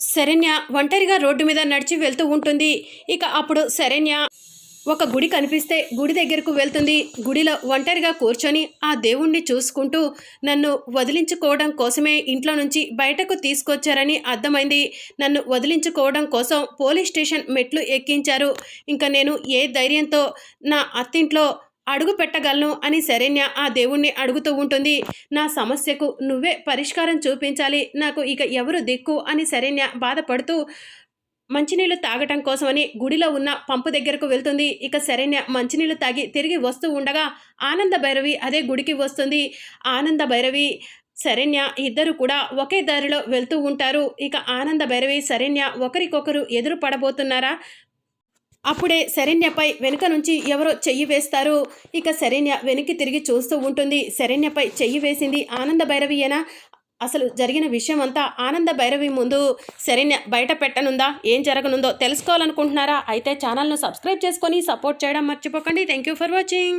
శరణ్య ఒంటరిగా రోడ్డు మీద నడిచి వెళ్తూ ఉంటుంది. ఇక అప్పుడు శరణ్య ఒక గుడి కనిపిస్తే గుడి దగ్గరకు వెళ్తుంది. గుడిలో ఒంటరిగా కూర్చొని ఆ దేవుణ్ణి చూసుకుంటూ నన్ను వదిలించుకోవడం కోసమే ఇంట్లో నుంచి బయటకు తీసుకొచ్చారని అర్థమైంది. నన్ను వదిలించుకోవడం కోసం పోలీస్ స్టేషన్ మెట్లు ఎక్కించారు. ఇంకా నేను ఏ ధైర్యంతో నా అత్తింట్లో అడుగు పెట్టగలను అని శరణ్య ఆ దేవుణ్ణి అడుగుతూ ఉంటుంది. నా సమస్యకు నువ్వే పరిష్కారం చూపించాలి. నాకు ఇక ఎవరు దిక్కు అని శరణ్య బాధపడుతూ మంచినీళ్ళు తాగటం కోసమని గుడిలో ఉన్న పంపు దగ్గరకు వెళ్తుంది. ఇక శరణ్య మంచినీళ్ళు తాగి తిరిగి వస్తూ ఉండగా ఆనంద భైరవి అదే గుడికి వస్తుంది. ఆనంద భైరవి శరణ్య ఇద్దరు కూడా ఒకే దారిలో వెళ్తూ ఉంటారు. ఇక ఆనంద భైరవి శరణ్య ఒకరికొకరు ఎదురు పడబోతున్నారా? అప్పుడే శరణ్యపై వెనుక నుంచి ఎవరో చెయ్యి వేస్తారు. ఇక శరణ్య వెనక్కి తిరిగి చూస్తూ ఉంటుంది. శరణ్యపై చెయ్యి వేసింది ఆనంద భైరవియేనా అసలు జరిగిన విషయం అంతా ఆనంద భైరవి ముందు. శరణ్య బయట పెట్టనుందా? ఏం జరగనుందో తెలుసుకోవాలనుకుంటున్నారా? అయితే ఛానల్ను సబ్స్క్రైబ్ చేసుకొని సపోర్ట్ చేయడం మర్చిపోకండి. Thank you for watching.